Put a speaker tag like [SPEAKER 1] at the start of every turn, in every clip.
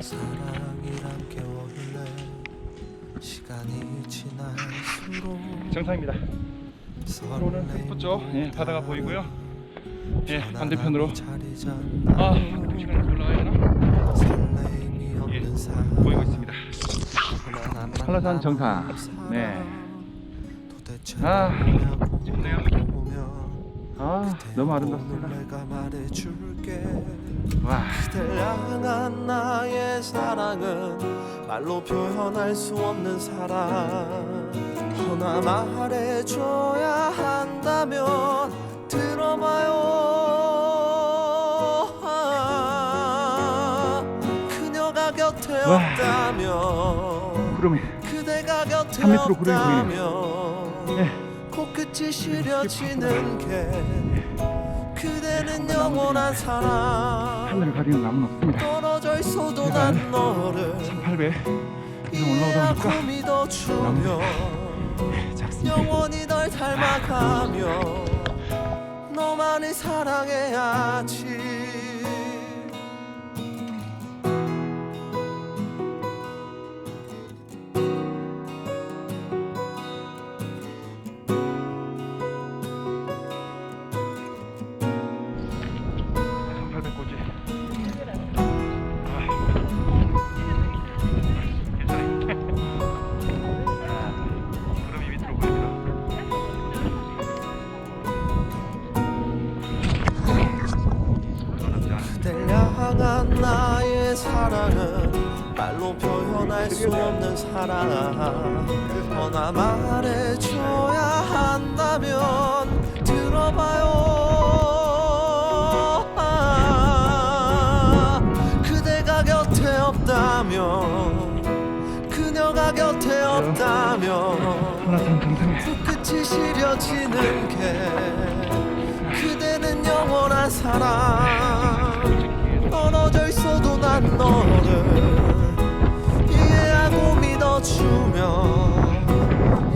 [SPEAKER 1] 사랑이란 게 원래 시간이 지날수록
[SPEAKER 2] 정상입니다. 도로는 끝부죠. 예, 바다가 보이고요. 예, 반대편으로 아, 그 시간에 올라가야 되나? 예, 보이고 있습니다. 한라산 정상. 네. 아, 좋네요. 아, 너무 아름답습니다.
[SPEAKER 1] 오늘 내가 말해줄게
[SPEAKER 2] 와,
[SPEAKER 1] 그댈 향한 나의 사랑은 말로 표현할 수 없는 사랑 허나 말해줘야 한다면 들어봐요 아, 그녀가 곁에
[SPEAKER 2] 와.
[SPEAKER 1] 없다면
[SPEAKER 2] 구름이.
[SPEAKER 1] 그대가 곁에
[SPEAKER 2] 3m 구름이
[SPEAKER 1] 없다면
[SPEAKER 2] 예,
[SPEAKER 1] 코끝이 시려지는 게 그대는 영원한 사랑
[SPEAKER 2] 하늘을 가리는 나무는 없습니다.
[SPEAKER 1] 떨어져 있어도 난 너를
[SPEAKER 2] 800 이상 올라오다
[SPEAKER 1] 이해하고
[SPEAKER 2] 보니까
[SPEAKER 1] 믿어주며
[SPEAKER 2] 작습니다.
[SPEAKER 1] 영원히 널 닮아가며 너만을 사랑해야지. 향한 나의 사랑은 말로 표현할 수 없는 사랑. 허나 말해줘야 한다면 들어봐요. 아, 그대가 곁에 없다면 그녀가 곁에 없다면 끝이 시려지는 게 그대는 영원한 사랑 난 너를 이해하고 믿어주며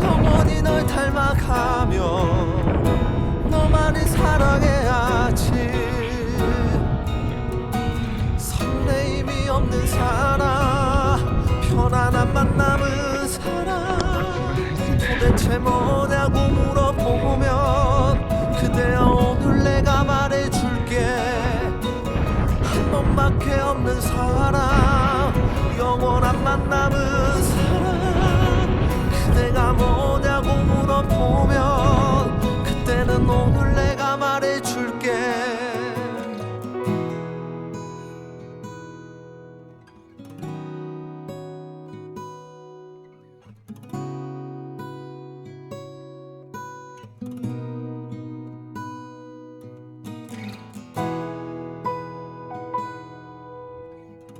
[SPEAKER 1] 영원히 널 닮아가며 너만을 사랑해야지. 설레임이 없는 사랑 편안한 만남은 사랑 도대체 뭐냐고 물어보면 그대여 오늘 내가 말해줄게. 한 번밖에 없는 사랑 영원한 만남은 사랑 그대가 뭐냐고 물어보면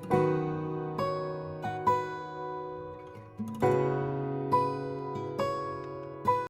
[SPEAKER 1] Bye.